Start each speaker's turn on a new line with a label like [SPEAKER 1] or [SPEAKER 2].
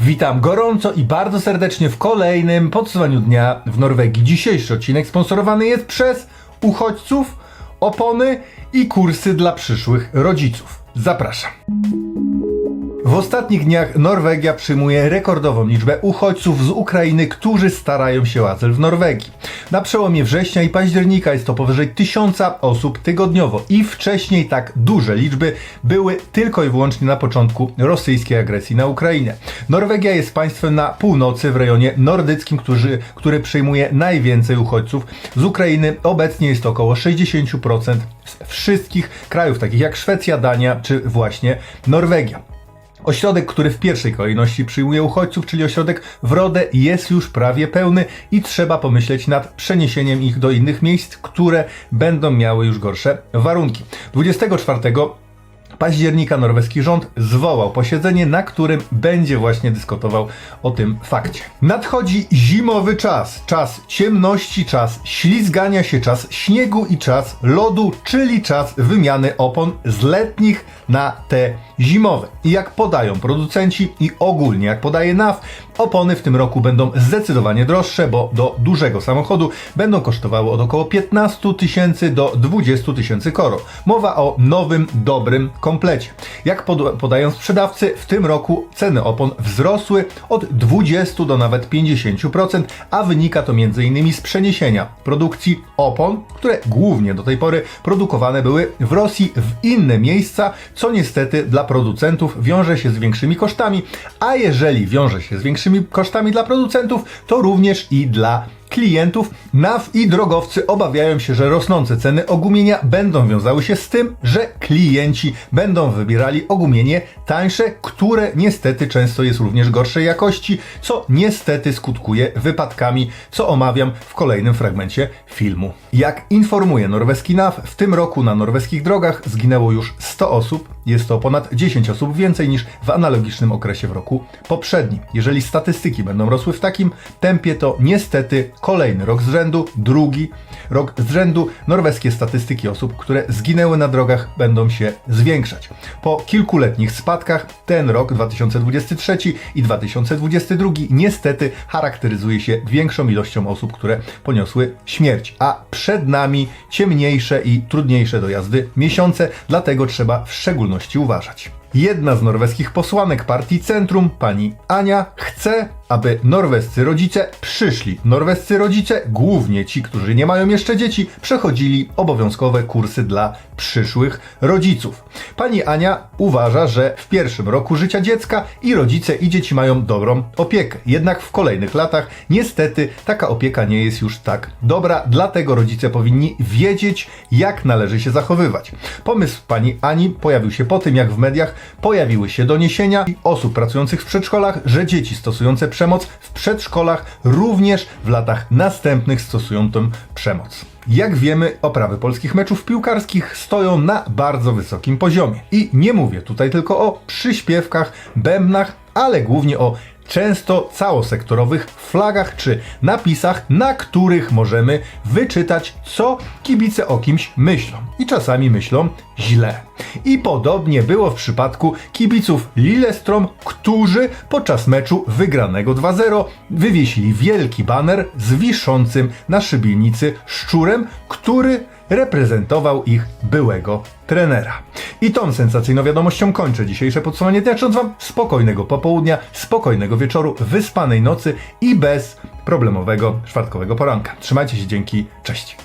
[SPEAKER 1] Witam gorąco i bardzo serdecznie w kolejnym podsumowaniu dnia w Norwegii. Dzisiejszy odcinek sponsorowany jest przez uchodźców, opony i kursy dla przyszłych rodziców. Zapraszam. W ostatnich dniach Norwegia przyjmuje rekordową liczbę uchodźców z Ukrainy, którzy starają się o azyl w Norwegii. Na przełomie września i października jest to powyżej tysiąca osób tygodniowo i wcześniej tak duże liczby były tylko i wyłącznie na początku rosyjskiej agresji na Ukrainę. Norwegia jest państwem na północy w rejonie nordyckim, który, który przyjmuje najwięcej uchodźców z Ukrainy. Obecnie jest to około 60% z wszystkich krajów, takich jak Szwecja, Dania czy właśnie Norwegia. Ośrodek, który w pierwszej kolejności przyjmuje uchodźców, czyli ośrodek Wrode, jest już prawie pełny i trzeba pomyśleć nad przeniesieniem ich do innych miejsc, które będą miały już gorsze warunki. 24 października norweski rząd zwołał posiedzenie, na którym będzie właśnie dyskutował o tym fakcie. Nadchodzi zimowy czas, czas ciemności, czas ślizgania się, czas śniegu i czas lodu, czyli czas wymiany opon z letnich na te zimowe. I jak podają producenci i ogólnie jak podaje NAF, opony w tym roku będą zdecydowanie droższe, bo do dużego samochodu będą kosztowały od około 15 tysięcy do 20 tysięcy koro. Mowa o nowym, dobrym komplecie. Jak pod, podają sprzedawcy, w tym roku ceny opon wzrosły od 20 do nawet 50%, a wynika to m.in. z przeniesienia produkcji opon, które głównie do tej pory produkowane były w Rosji w inne miejsca, co niestety dla producentów wiąże się z większymi kosztami, a jeżeli wiąże się z większymi kosztami dla producentów, to również i dla klientów. NAF i drogowcy obawiają się, że rosnące ceny ogumienia będą wiązały się z tym, że klienci będą wybierali ogumienie tańsze, które niestety często jest również gorszej jakości, co niestety skutkuje wypadkami, co omawiam w kolejnym fragmencie filmu. Jak informuje norweski NAF, w tym roku na norweskich drogach zginęło już 100 osób. Jest to ponad 10 osób więcej niż w analogicznym okresie w roku poprzednim. Jeżeli statystyki będą rosły w takim tempie, to niestety kolejny rok z rzędu, drugi rok z rzędu, norweskie statystyki osób, które zginęły na drogach będą się zwiększać. Po kilkuletnich spadkach ten rok 2023 i 2022 niestety charakteryzuje się większą ilością osób, które poniosły śmierć, a przed nami ciemniejsze i trudniejsze do jazdy miesiące, dlatego trzeba w szczególności uważać. Jedna z norweskich posłanek partii Centrum, pani Ania, chce, aby norwescy rodzice przyszli. Norwescy rodzice, głównie ci, którzy nie mają jeszcze dzieci, przechodzili obowiązkowe kursy dla przyszłych rodziców. Pani Ania uważa, że w pierwszym roku życia dziecka i rodzice i dzieci mają dobrą opiekę. Jednak w kolejnych latach niestety taka opieka nie jest już tak dobra, dlatego rodzice powinni wiedzieć, jak należy się zachowywać. Pomysł pani Ani pojawił się po tym, jak w mediach pojawiły się doniesienia osób pracujących w przedszkolach, że dzieci stosujące przemoc w przedszkolach również w latach następnych stosują tę przemoc. Jak wiemy, oprawy polskich meczów piłkarskich stoją na bardzo wysokim poziomie. I nie mówię tutaj tylko o przyśpiewkach, bębnach, ale głównie o często całosektorowych flagach czy napisach, na których możemy wyczytać, co kibice o kimś myślą. I czasami myślą źle. I podobnie było w przypadku kibiców Lillestrom, którzy podczas meczu wygranego 2-0 wywiesili wielki baner z wiszącym na szybienicy szczurem, który reprezentował ich byłego trenera. I tą sensacyjną wiadomością kończę dzisiejsze podsumowanie dnia, życząc Wam spokojnego popołudnia, spokojnego wieczoru, wyspanej nocy i bez problemowego czwartkowego poranka. Trzymajcie się, dzięki, cześć!